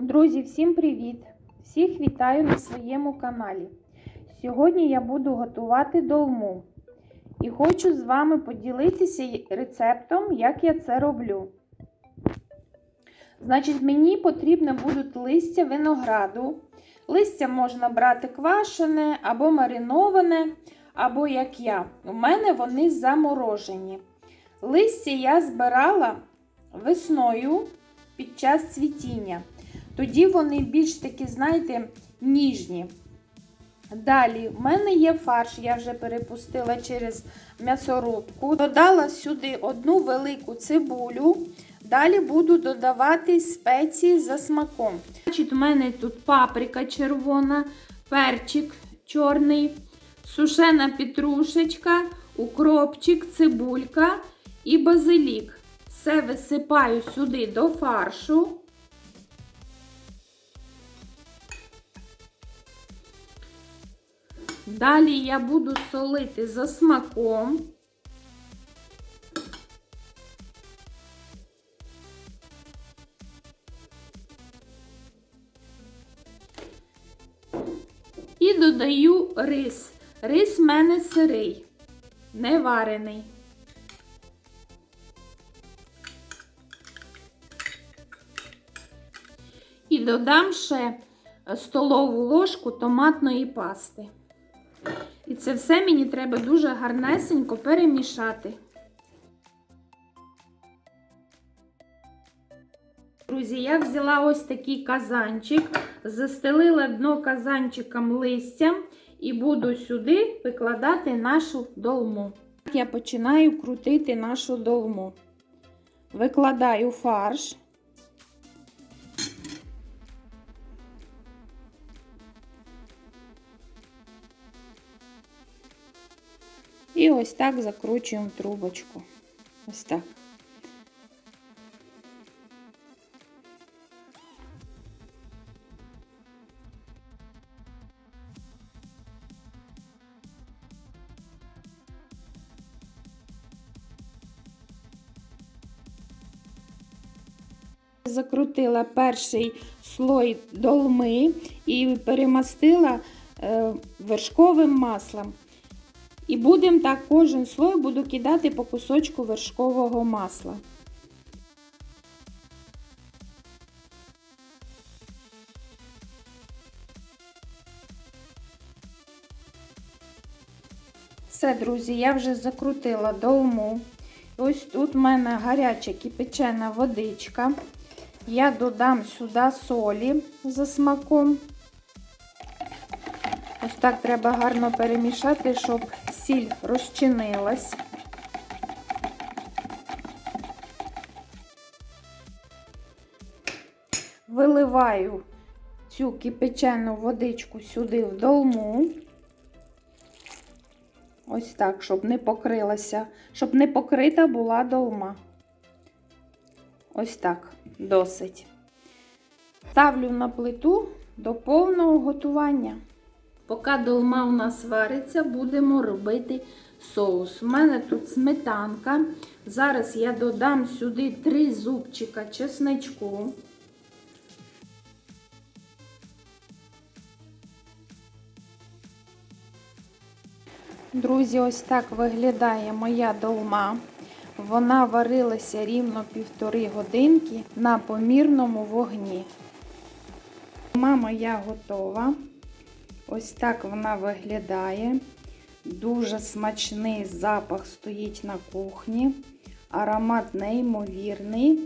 Друзі, всім привіт! Всіх вітаю на своєму каналі. Сьогодні я буду готувати долму і хочу з вами поділитися рецептом, як я це роблю. Значить, мені потрібно будуть листя винограду. Листя можна брати квашене або мариноване, або як я. У мене вони заморожені. Листя я збирала весною під час цвітіння. Тоді вони більш такі, знаєте, ніжні. Далі, в мене є фарш, я вже перепустила через м'ясорубку. Додала сюди одну велику цибулю. Далі буду додавати спеції за смаком. Значить, У мене тут паприка червона, перчик чорний, сушена петрушечка, укропчик, цибулька і базилік. Все висипаю сюди до фаршу. Далі я буду солити за смаком. І додаю рис. Рис в мене сирий, не варений. І додам ще столову ложку томатної пасти. І це все мені треба дуже гарнесенько перемішати. Друзі, я взяла ось такий казанчик, застелила дно казанчиком листям і буду сюди викладати нашу долму. Я починаю крутити нашу долму. Викладаю фарш. І ось так закручуємо трубочку. Ось так. Закрутила перший слой долми і перемастила е, вершковим маслом. І будемо так кожен слой буду кидати по кусочку вершкового масла. Все, друзі, я вже закрутила долму. Ось тут в мене гаряча кипячена водичка. Я додам сюди солі за смаком. Ось так треба гарно перемішати, щоб сіль розчинилась. Виливаю цю кипячену водичку сюди в долму. Ось так, щоб не покрилася, щоб не покрита була долма. Ось так, досить. Ставлю на плиту до повного готування. Поки долма у нас вариться, будемо робити соус. У мене тут сметанка. Зараз я додам сюди 3 зубчика чесничку. Друзі, ось так виглядає моя долма. Вона варилася рівно півтори годинки на помірному вогні. Долма моя готова. Ось так вона виглядає. Дуже смачний запах стоїть на кухні. Аромат неймовірний.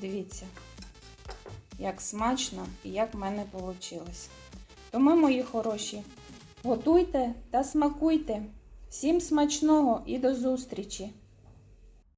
Дивіться, як смачно і як в мене вийшло. Тому, мої хороші, готуйте та смакуйте. Всім смачного і до зустрічі!